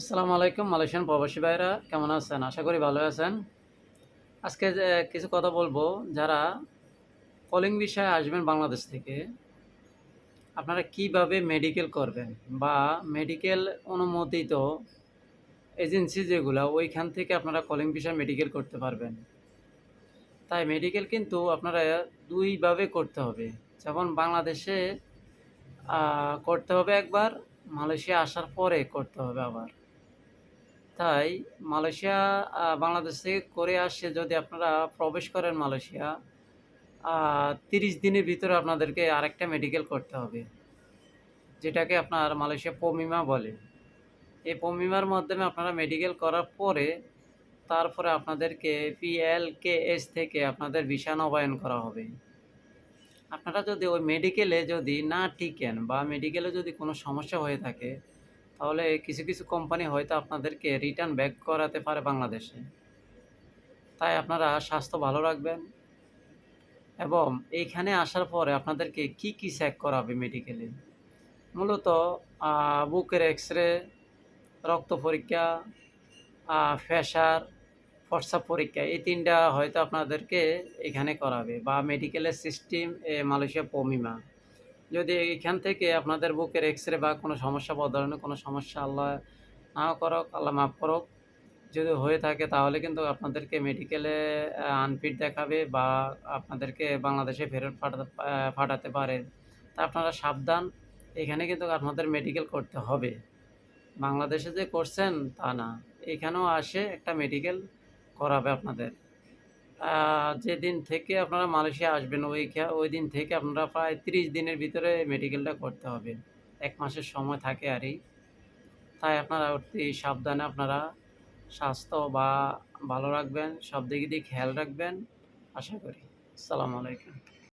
আসসালামু আলাইকুম, মালয়েশিয়ান প্রবাসী ভাইরা কেমন আছেন? আশা করি ভালো আছেন। আজকে কিছু কথা বলব। যারা কলিং বিষয়ে আসবেন বাংলাদেশ থেকে, আপনারা কীভাবে মেডিকেল করবেন বা মেডিকেল অনুমোদিত এজেন্সি যেগুলো, ওইখান থেকে আপনারা কলিং বিষয়ে মেডিকেল করতে পারবেন। তাই মেডিকেল কিন্তু আপনারা দুইভাবে করতে হবে। যেমন বাংলাদেশে করতে হবে একবার, মালয়েশিয়া আসার পরে করতে হবে আবার। তাই মালয়েশিয়া বাংলাদেশ থেকে করে আসছে যদি আপনারা প্রবেশ করেন মালয়েশিয়া তিরিশ দিনের ভিতরে আপনাদেরকে আরেকটা মেডিকেল করতে হবে, যেটাকে আপনার মালয়েশিয়া পমিমা বলে। এই পমিমার মাধ্যমে আপনারা মেডিকেল করার পরে, তারপরে আপনাদেরকে পিএলকেএস থেকে আপনাদের ভিসা নবায়ন করা হবে। আপনারা যদি ওই মেডিকেলে যদি না টিকেন বা মেডিকেলে যদি কোনো সমস্যা হয়ে থাকে তাহলে কিছু কিছু কোম্পানি হয়তো আপনাদেরকে রিটার্ন ব্যাক করাতে পারে বাংলাদেশে। তাই আপনারা স্বাস্থ্য ভালো রাখবেন এবং এইখানে আসার পরে আপনাদেরকে কি কি চেক করাবে মেডিকেলে মূলত বুকের এক্স রে রক্ত পরীক্ষা প্রেশার প্রস্রাব পরীক্ষা, এই তিনটা হয়তো আপনাদেরকে এখানে করাবে বা মেডিকেলের সিস্টেম এ, মালয়েশিয়া পমিমা যদি এখান থেকে আপনাদের বুকের এক্স রে বা কোনো সমস্যা বা ধরনের কোনো সমস্যা আল্লাহ না করক, আল্লাহ মাফ করক, যদি হয়ে থাকে তাহলে কিন্তু আপনাদেরকে মেডিকেলে আনফিট দেখাবে বা আপনাদেরকে বাংলাদেশে ফেরত পাঠাতে পাঠাতে পারে। তা আপনারা সাবধান, এখানে কিন্তু আপনাদের মেডিকেল করতে হবে। বাংলাদেশে যে করছেন তা না, এখানেও আসে একটা মেডিকেল করাবে আপনাদের। যেদিন থেকে আপনারা মালয়েশিয়া আসবেন, ওই ওই দিন থেকে আপনারা প্রায় তিরিশ দিনের ভিতরে মেডিকেলটা করতে হবে। এক মাসের সময় থাকে আরই তাই আপনারা অতি সাবধানে আপনারা স্বাস্থ্য বা ভালো রাখবেন, সব দিক দিয়ে খেয়াল রাখবেন। আশা করি। আসসালামু আলাইকুম।